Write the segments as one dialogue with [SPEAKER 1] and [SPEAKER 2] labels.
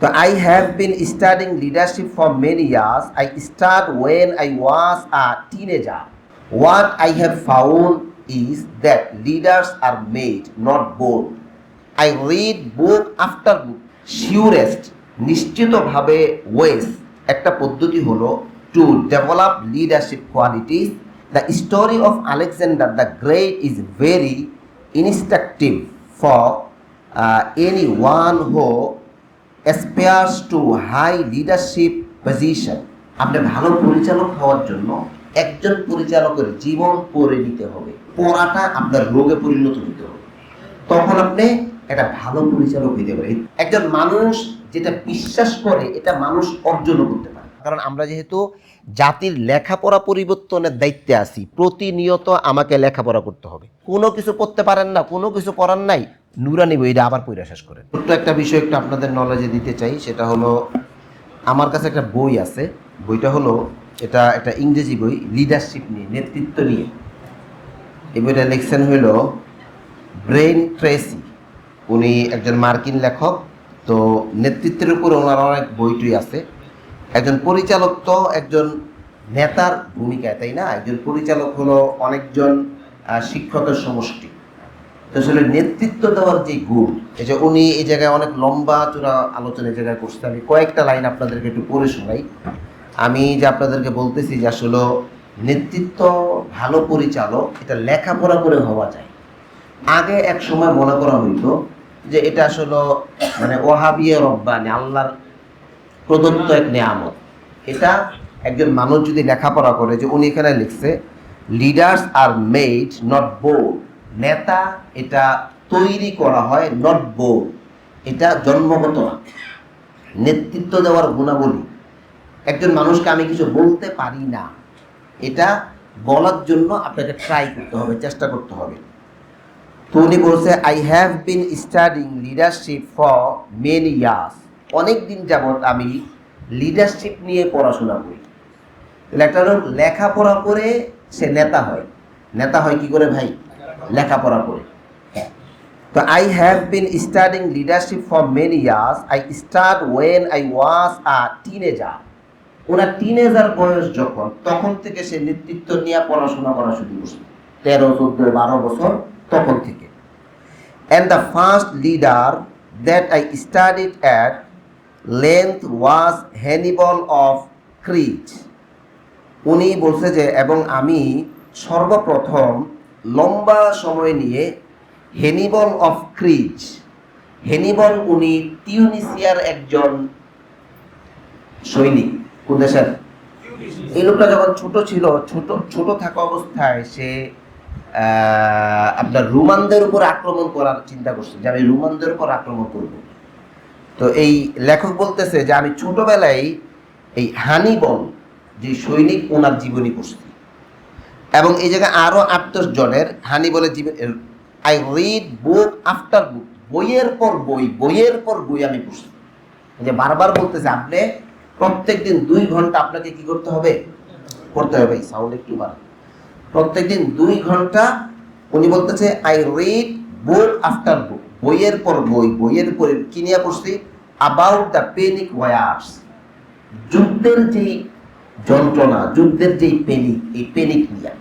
[SPEAKER 1] তো I have been studying leadership for many years I start when I was a teenager what I have found is that leaders are made not born I read book after book surest নিশ্চিতভাবে ways একটা পদ্ধতি হলো to develop leadership qualities the story of Alexander the Great is very instructive for anyone who aspires to high leadership position আপনি ভালো পরিচালক হওয়ার জন্য একজন পরিচালকের জীবন পড়ে নিতে হবে। পড়াটা আপনার রোগে পরিণত হতে হবে। তখন আপনি একটা ভালো পরিচালক হইতে পারে একজন মানুষ যেটা বিশ্বাস করে, এটা মানুষ অর্জনও করতে পারে। কারণ আমরা যেহেতু জাতির লেখাপড়া পরিবর্তনের দায়িত্বে আছি, প্রতিনিয়ত আমাকে লেখাপড়া করতে হবে। কোনো কিছু পড়তে পারেন না, কোনো কিছু পড়ার নাই। নুরানি বইটা আবার পড়া শেষ করেন। ছোট্ট একটা বিষয় একটু আপনাদের নলেজে দিতে চাই, সেটা হলো, আমার কাছে একটা বই আছে। বইটা হলো, এটা একটা ইংরেজি বই লিডারশিপ নিয়ে, নেতৃত্ব নিয়ে। এই বইটা লিখছেন হইল ব্রেন ট্রেসি। উনি একজন মার্কিন লেখক, তো নেতৃত্বের উপর ওনার অনেক বইটুই আছে। একজন পরিচালক তো একজন নেতার ভূমিকায়, তাই না? একজন পরিচালক হলো অনেকজন শিক্ষকের সমষ্টি। আসলে নেতৃত্ব দেওয়ার যে গুণ, এই যে উনি এই জায়গায় অনেক লম্বা চূড়া আলোচনা জায়গায় করছে, আমি কয়েকটা লাইন আপনাদেরকে একটু পড়ে শোনাই। আমি যে আপনাদেরকে বলতেছি যে আসলে নেতৃত্ব ভালো পরিচালক, এটা লেখাপড়া করে হওয়া যায়। আগে এক সময় মনে করা হইতো যে এটা আসলে মানে ওহাবিয়ে রব্বানি, আল্লাহর প্রদত্ত এক নিয়ামত। এটা একজন মানুষ যদি লেখাপড়া করে, যে উনি এখানে লিখছে leaders are made not born নেতা এটা তৈরি করা হয় নট বোর্ড এটা জন্মগত। না। নেতৃত্ব দেওয়ার গুণাবলী। একজন মানুষকে আমি কিছু বলতে পারি না। এটা বলার জন্য আপনাকে ট্রাই করতে হবে, চেষ্টা করতে হবে। তো উনি বলছে I have been studying leadership for many years অনেক দিন যাবৎ আমি লিডারশিপ নিয়ে পড়াশোনা করি। একটা লেখাপড়া করে সে নেতা হয়। নেতা হয় কি করে ভাই? লেখাপড়া করে। হ্যাঁ। তো I have been studying leadership for many years I start when I was a teenager owner teenager বয়স যখন, তখন থেকে সে নেতৃত্ব নিয়ে পড়াশোনা করা শুরু করছে। তেরো, চোদ্দ, বারো বছর তখন থেকে। And the first leader that I studied at length was Hannibal of Crete উনি বলছে যে, এবং আমি সর্বপ্রথম লম্বা সময় নিয়ে হেনিবল অফ ক্রিজ। হেনিবল উনি টিউনিসিয়ার একজন সৈনিক। কোন দেশের? এই লোকটা যখন ছোট ছিল ছোট ছোট থাকা অবস্থায় সে আপনার রোমানদের উপর আক্রমণ করার চিন্তা করছে যে আমি রোমানদের উপর আক্রমণ করব। তো এই লেখক বলতেছে যে আমি ছোটবেলায় এই হানিবল যে সৈনিক ওনার জীবনী পড়ছি এবং এই জায়গায় আরও আট দশ জনের হানি বলে জীবন I read book after book বইয়ের পর বই, বইয়ের পর বই আমি পড়ছি। যে বারবার বলতেছে, আপনি প্রত্যেক দিন দুই ঘণ্টা আপনাকে কি করতে হবে? করতে হবে সাউন্ড একটু বার প্রত্যেক দিন দুই ঘণ্টা উনি বলতেছে I read book after book বইয়ের পর বই, বইয়ের পর কি নিয়ে পড়ছি? অ্যাবাউট দ্য পেনিক ওয়ার্স যুদ্ধের যেই যন্ত্রণা, যুদ্ধের যেই পেনিক এই পেনিক নিয়ে।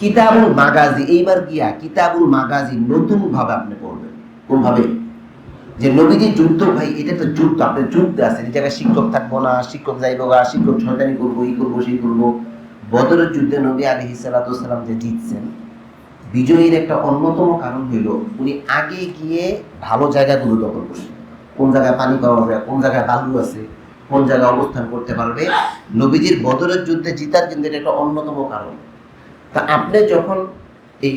[SPEAKER 1] কিতাবুল মাগাজি, এইবার গিয়া কিতাবুল মাগাজি নতুন ভাবে আপনি পড়বেন। কোন ভাবে যে নবীজি যুদ্ধ, ভাই, এটা তো যুদ্ধ, আপনি যুদ্ধ আছেন, এই জায়গায় শিক্ষক থাকব না, শিক্ষক যাইবো গা, শিক্ষক শয়তানি করব এই করব, সেই করব। বদরের যুদ্ধে নবী আলী সালাতাম যে জিতছেন, বিজয়ীর একটা অন্যতম কারণ হইল, উনি আগে গিয়ে ভালো জায়গাগুলো দখল করছেন। কোন জায়গায় পানি পাওয়া যায় কোন জায়গায় বালু আছে, কোন জায়গায় অবস্থান করতে পারবে, নবীজির বদরের যুদ্ধে জিতার কিন্তু এটা একটা অন্যতম কারণ। তা আপনি যখন এই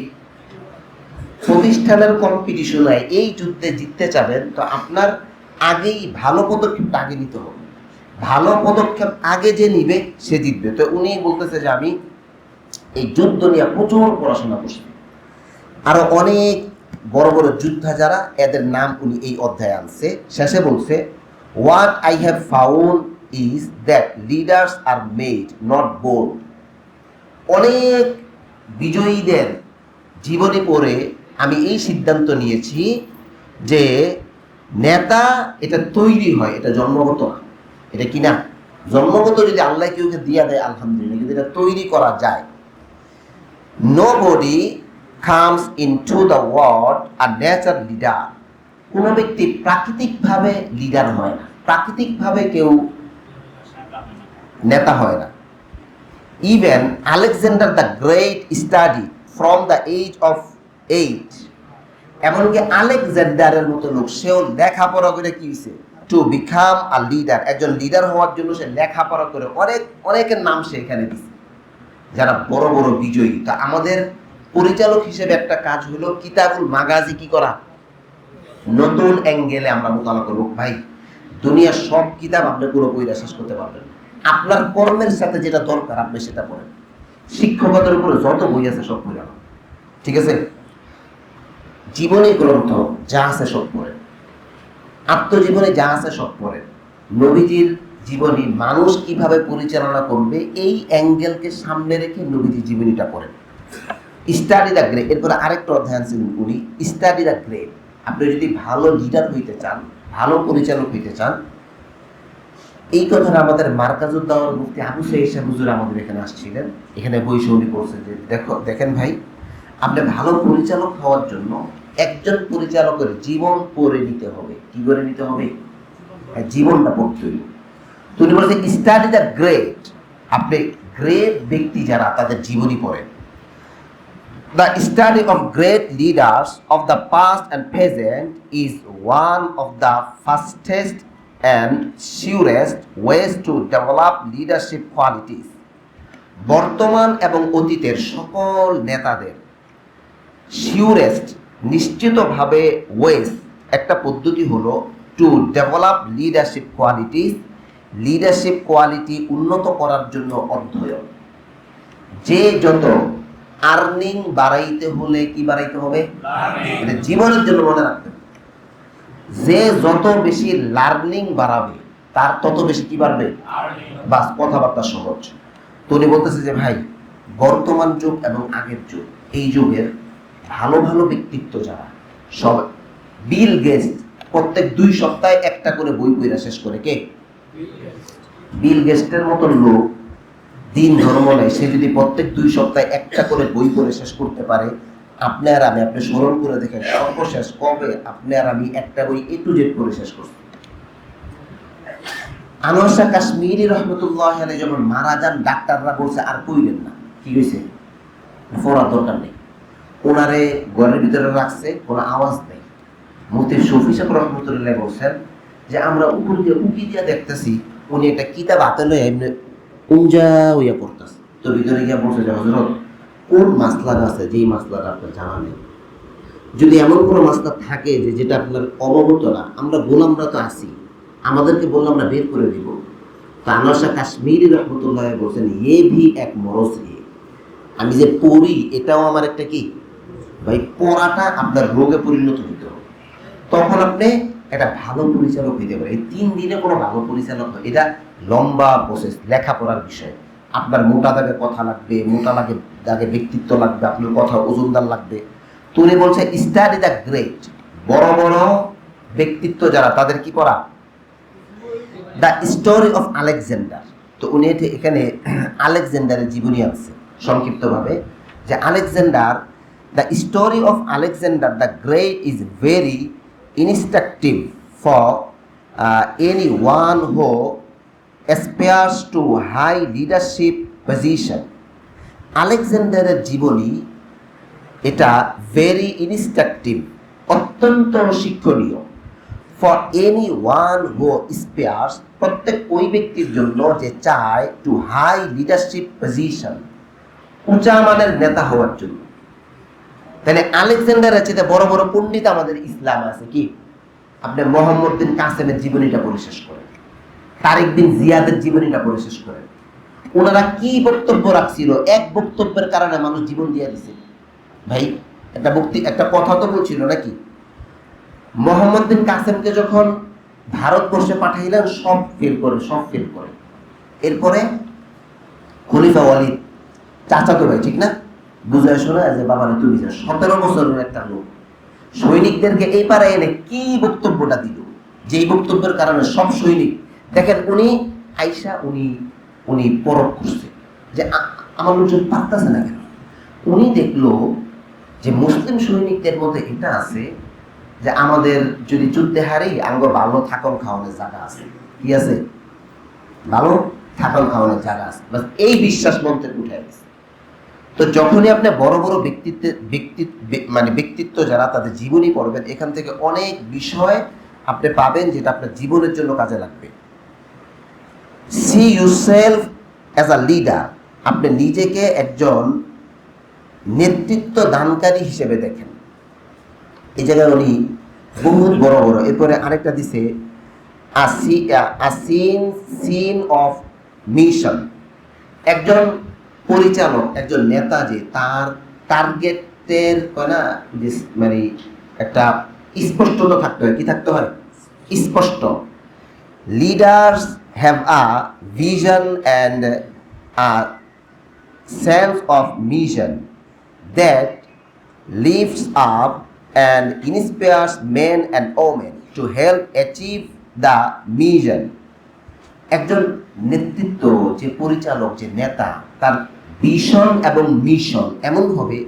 [SPEAKER 1] প্রতিষ্ঠানের কম্পিটিশনে এই যুদ্ধে জিততে চাবেন তো আপনার আগেই ভালো পদক্ষেপটা আগে নিতে হবে। ভালো পদক্ষেপ আগে যে নিবে, সে জিতবে। তো উনি বলতেছে যে আমি এই যুদ্ধ নিয়ে প্রচুর পড়াশোনা করছি। আরও অনেক বড় বড় যোদ্ধা যারা এদের নাম উনি এই অধ্যায়ে আনছে। শেষে বলছে what I have found is that leaders are made not born অনেক বিজয়ীদের জীবনে পড়ে আমি এই সিদ্ধান্ত নিয়েছি যে নেতা এটা তৈরি হয়, এটা জন্মগত না। এটা কি না? জন্মগত যদি আল্লাহ কেউকে দিয়া দেয়, আলহামদুলিল্লাহ, কিন্তু এটা তৈরি করা যায়। Nobody comes into the world are nature leader কোনো ব্যক্তি প্রাকৃতিকভাবে লিডার হয় না। প্রাকৃতিকভাবে কেউ নেতা হয় না। Even Alexander the Great study from the age of eight এমনকি আলেকজান্ডারের মতো লোক, সেও লেখাপড়া করে কি হয়েছে টু বিকাম আ লিডার একজন লিডার হওয়ার জন্য সে লেখাপড়া করে অনেক, অনেকের নাম সে এখানে দিছে। যারা বড় বড় বিজয়ী। তা আমাদের পরিচালক হিসেবে একটা কাজ হলো কিতাবুল মাগাজি কি করা? নতুন অ্যাঙ্গেলে আমরা মোকাবেলা করব। ভাই, দুনিয়ার সব কিতাব আপনি পুরো বইটা শেষ করতে পারবেন। আপনার কর্মের সাথে যেটা দরকার, আপনি সেটা পড়েন শিক্ষকতার উপরে যত বই আছে সব পড়ে ঠিক আছে? জীবনী গ্রন্থ যা আছে সব পড়েন। আত্মজীবনে যা আছে সব পড়েন। নবীজির জীবনী মানুষ কীভাবে পরিচালনা করবে, এই অ্যাঙ্গেলকে সামনে রেখে নবীজির জীবনীটা পড়েন। স্টাডি দ্য গ্রেড এরপরে আরেকটা অধ্যায় আছেন উনি স্টাডি দ্য গ্রেড আপনি যদি ভালো লিডার হইতে চান, ভালো পরিচালক হইতে চান এই কথাটা আমাদের মার্কাজুদ্দাওয়ার মুক্তি আবু সাইসা হুজুর আমাদের এখানে আসছিলেন। এখানে বৈশে উনি যে দেখো দেখেন ভাই আপনি ভালো পরিচালক হওয়ার জন্য একজন পরিচালকের জীবন পড়ে নিতে হবে। কি করে নিতে হবে? হ্যাঁ, জীবনটা পড়তে হইবে তো উনি বলেছেন স্টাডি দ্য গ্রেট আপনি গ্রেট ব্যক্তি যারা তাদের জীবনী পড়েন। The study of great leaders of the past and present is one of the fastest and surest ways to develop leadership qualities. বর্তমান এবং অতীতের সকল নেতাদের শিউরেস্ট নিশ্চিতভাবে ওয়েস একটা পদ্ধতি হলো to develop leadership qualities leadership quality উন্নত করার জন্য অধ্যয়ন যে যত আর্নিং বাড়াইতে হলে কি বাড়াইতে হবে এটা জীবনের জন্য মনে রাখতে হবে। যে যত বেশি লার্নিং বাড়াবে, তার তত বেশি কি বাড়বে? বাস কথাবার্তা সহজ। তো উনি বলতেছে যে, ভাই, বর্তমান যুগ এবং আগের যুগ, এই যুগের ভালো ভালো ব্যক্তিত্ব যারা, সব বিল গেস্ট প্রত্যেক দুই সপ্তাহে একটা করে বই পড়া শেষ করে কে? বিল গেস্টের মতো লোক, দিন ধর্ম নেই, সে যদি প্রত্যেক দুই সপ্তাহে একটা করে বই পড়ে শেষ করতে পারে আপনি আর আমি, আপনি স্মরণ করে দেখেন, সর্বশেষ কবে আপনি আর আমি একটা বই এ টু জেড করে শেষ করছি। আনোয়ার শাহ কাশ্মীরি রহমতুল্লাহ যখন মারা যান, ডাক্তাররা বলছে, আর কইলেন না। কি হয়েছে পড়ার দরকার নেই। ওনারে ঘরের ভিতরে রাখছে, কোনো আওয়াজ নেই। মুফতি শফি সাহেব রহমতুল্লাহ বলছেন যে, আমরা উপর দিয়ে উঁকি দিয়ে দেখতেছি, উনি একটা কিতাব হাতে লয়ে এমনি হইয়া পড়তেছে। তো ভিতরে গিয়া বলছে যে হজরত কোন মাসলার আছে, যেই মাসলাটা আপনার জানা নেই। যদি এমন কোনো মাসলা থাকে যে যেটা আপনার অবগত না, আমরা গোলামরা তো আছি, আমাদেরকে বললে আমরা বের করে দিব। তা আনোয়ার কাশ্মীরি রহমতুল্লাহ বলছেন, এ ভি এক মরস এ আমি যে পড়ি, এটাও আমার একটা কি? ভাই, পড়াটা আপনার রোগে পরিণত হবে। তখন আপনি একটা ভালো পরিচালক হইতে পারে এই তিন দিনে কোনো ভালো পরিচালক এটা লম্বা প্রসেস লেখাপড়ার বিষয়। আপনার মোটা দাগে কথা লাগবে, মোটা লাগে দাগে ব্যক্তিত্ব লাগবে, আপনার কথা ওজনদার লাগবে। তো উনি বলছে স্টাডি দ্য গ্রেট বড় বড় ব্যক্তিত্ব যারা, তাদের কি করা দ্য স্টোরি অফ আলেকজান্ডার তো উনি এখানে আলেকজান্ডারের জীবনী আছে সংক্ষিপ্তভাবে। যে Alexander the story of Alexander the Great is very instructive for anyone who aspires to high leadership position আলেকজান্ডারের জীবনী এটা ভেরি ইনস্ট্রাকটিভ অত্যন্ত শিক্ষণীয়। For any one who aspires প্রত্যেক ওই ব্যক্তির জন্য যে চায় টু হাই লিডারশিপ পজিশন উঁচা মানের নেতা হওয়ার জন্য। তাহলে আলেকজান্ডারের চেয়ে বড় বড় পণ্ডিত আমাদের ইসলাম আছে কি? আপনি মোহাম্মদ বিন কাসেমের জীবনীটা পড়ে শেষ করেন। তারেক বিন জিয়াদের জীবনীটা পড়ে শেষ করেন। ওনারা কি বক্তব্য রাখছিল? এক বক্তব্যের কারণে মানুষ জীবন দিয়ে দিছে। ভাই, একটা বক্তি একটা কথা তো বলছিল নাকি? মোহাম্মদ বিন কাসেমকে যখন ভারতবর্ষে পাঠাইলেন, সব ফেল করে, সব ফেল করে। এরপরে খলিফা ওয়ালিদ চাচাতো ভাই, ঠিক না? বুঝায় শোনা যে বাবা তুমি যা, সতেরো বছরের একটা লোক। সৈনিকদেরকে এই পারে এনে কি বক্তব্যটা দিল? যেই বক্তব্যের কারণে সব সৈনিক দেখেন উনি আইসা উনি উনি পরব করছে যে আমার লোকজন পারতেছে না কেন? উনি দেখল যে মুসলিম সৈনিকদের মধ্যে এটা আছে যে আমাদের যদি যুদ্ধে হারি আঙ্গ ভালো থাকল খাওয়ানোর জায়গা আছে। কি আছে? ভালো থাকল খাওয়ানোর জায়গা আছে। এই বিশ্বাস মন্ত্রে উঠে গেছে তো যখনই আপনি বড় বড় ব্যক্তিত্বের ব্যক্তিত্ব মানে ব্যক্তিত্ব যারা তাদের জীবনী পড়বেন, এখান থেকে অনেক বিষয় আপনি পাবেন যেটা আপনার জীবনের জন্য কাজে লাগবে। See yourself as a leader আপনি নিজেকে একজন নেতৃত্ব দানকারী হিসেবে দেখেন। এই জায়গায় উনি বহুত বড় বড়। এরপরে আরেকটা দিছে আসিন, সিন অফ মিশন। একজন পরিচালক, একজন নেতা যে তার টার্গেটের না মানে একটা স্পষ্টতা থাকতে হয়। কি থাকতে হয়? স্পষ্ট। Leaders have a vision and a sense of mission that lifts up and inspires men and women to help achieve the mission. একজন নেতৃত্ব, যে পরিচালক, যে নেতা, তার ভীষণ এবং মিশন এমন হবে,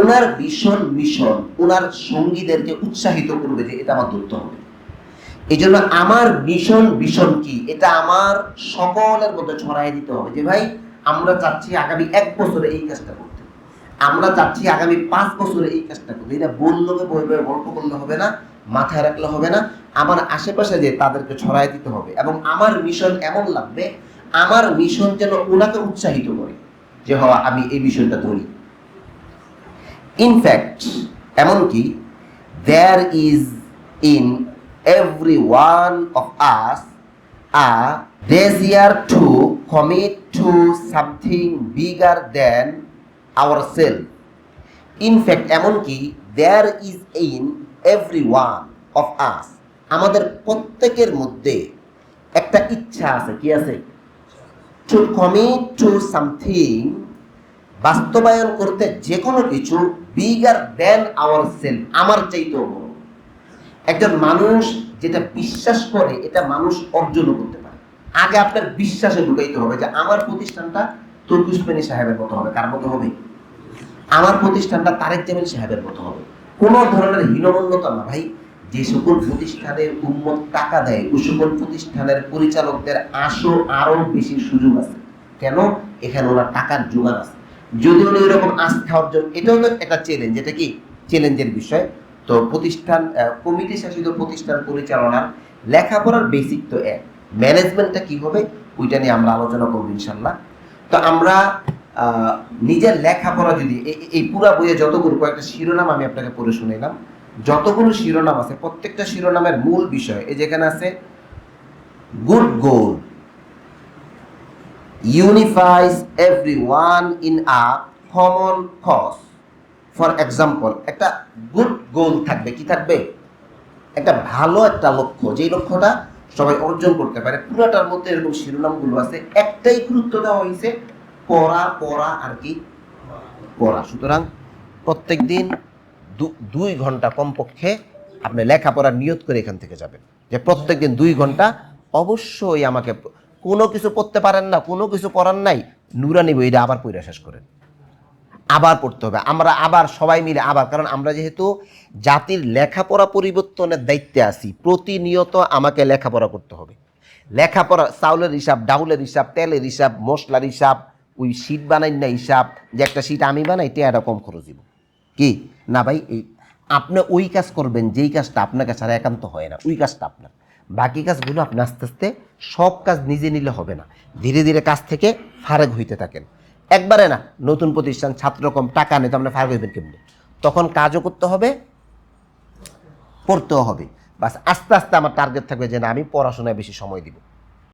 [SPEAKER 1] ওনার ভীষণ মিশন ওনার সঙ্গীদেরকে উৎসাহিত করবে যে এটা আমার ধরতে হবে এই জন্য আমার মিশন ভীষণ কি? এটা আমার সকলের মধ্যে ছড়াই দিতে হবে যে, ভাই, আমরা চাচ্ছি আগামী এক বছরে এই কাজটা করতে। আমরা চাচ্ছি আগামী পাঁচ বছরে এই কাজটা করতে। এটা বললে বই গল্প করলে হবে না, মাথায় রাখলে হবে না। আমার আশেপাশে যে তাদেরকে ছড়াই দিতে হবে এবং আমার মিশন এমন লাগবে, আমার মিশন যেন ওনাকে উৎসাহিত করে যে হওয়া আমি এই মিশনটা ধরি। ইনফ্যাক্ট এমনকি there is in every one of us a desire to commit to something bigger than ourselves. In fact, এমনকি there is in every one of us আমাদের প্রত্যেকের মধ্যে একটা ইচ্ছা আছে কি আছে টু কমিট টু সামথিং বাস্তবায়ন করতে যে কোনো কিছু বিগার দেন আওয়ার সেলফ আমার চাইতেও বড় একজন মানুষ যেটা বিশ্বাস করে, এটা মানুষ অর্জনও করতে পারে। আগে আপনার বিশ্বাসে ঢুকাইতে হবে যে আমার প্রতিষ্ঠানটা তুর্কুসমানি সাহেবের মতো হবে। কার মতো হবে? আমার প্রতিষ্ঠানটা তারেক জামিল সাহেবের মতো হবে। কোনো ধরনের হীনমন্যতা না ভাই। যে সকল প্রতিষ্ঠানের উন্মত টাকা দেয় ওই সকল প্রতিষ্ঠানের পরিচালকদের আসো আরও বেশি সুযোগ আছে। কেন? এখানে ওনার টাকার যোগান আছে। যদি উনি এরকম আস্থা অর্জন, এটাও তো একটা চ্যালেঞ্জ এটা কি? চ্যালেঞ্জের বিষয়। তো প্রতিষ্ঠান কমিটি শাসিত প্রতিষ্ঠান পরিচালনার লেখাপড়ার বেসিক তো এক। ম্যানেজমেন্টটা কি হবে? ওইটা নিয়ে আমরা আলোচনা করব ইনশাল্লাহ। তো আমরা নিজের লেখাপড়া যদি এই- পুরা বইয়ে যতগুলো কয়েকটা শিরোনাম আমি আপনাকে পড়ে শুনাইলাম, যতগুলো শিরোনাম আছে, প্রত্যেকটা শিরোনামের মূল বিষয়, এই যেখানে আছে good goal unifies everyone in a common cause for example একটা গুড গোল থাকবে, কি থাকবে? একটা ভালো একটা লক্ষ্য, যেই লক্ষ্যটা সবাই অর্জন করতে পারে, পুরাটার মধ্যে এরকম শিরোনামগুলো আছে, একটাই গুরুত্ব দেওয়া হয়েছে, পড়া পড়া আর কি, পড়া। সুতরাং প্রত্যেক দিন দুই ঘণ্টা কমপক্ষে আপনি লেখাপড়ার নিয়ত করে এখান থেকে যাবেন, যে প্রত্যেক দিন দুই ঘণ্টা অবশ্যই আমাকে কোনো কিছু পড়তে পারেন না, কোনো কিছু পড়ার নাই, নুরানি বইটা আবার পড়া শেষ করেন। আবার পড়তে হবে। আমরা আবার সবাই মিলে আবার, কারণ আমরা যেহেতু জাতির লেখাপড়া পরিবর্তনের দায়িত্বে আছি, প্রতিনিয়ত আমাকে লেখাপড়া করতে হবে। লেখাপড়া চাউলের হিসাব, ডাউলের হিসাব, তেলের হিসাব, মশলার হিসাব, ওই শীট বানাই না হিসাব, যে একটা শীট আমি বানাই এটা কম খরচ দিব। কি? না ভাই, এই আপনি ওই কাজ করবেন, যেই কাজটা আপনাকে ছাড়া একান্ত হয় না, ওই কাজটা আপনার। বাকি কাজগুলো আপনি আস্তে আস্তে সব কাজ নিজে নিলে হবে না। ধীরে ধীরে কাজ থেকে ফারেক হইতে থাকেন। একবারে না, নতুন প্রতিষ্ঠান, ছাত্র কম, টাকা নেই, তো আমরা ফায়ার হইবেন কেমনি? তখন কাজও করতে হবে, পড়তেও হবে। বাস আস্তে আস্তে আমার টার্গেট থাকবে যে না, আমি পড়াশোনায় বেশি সময় দিব।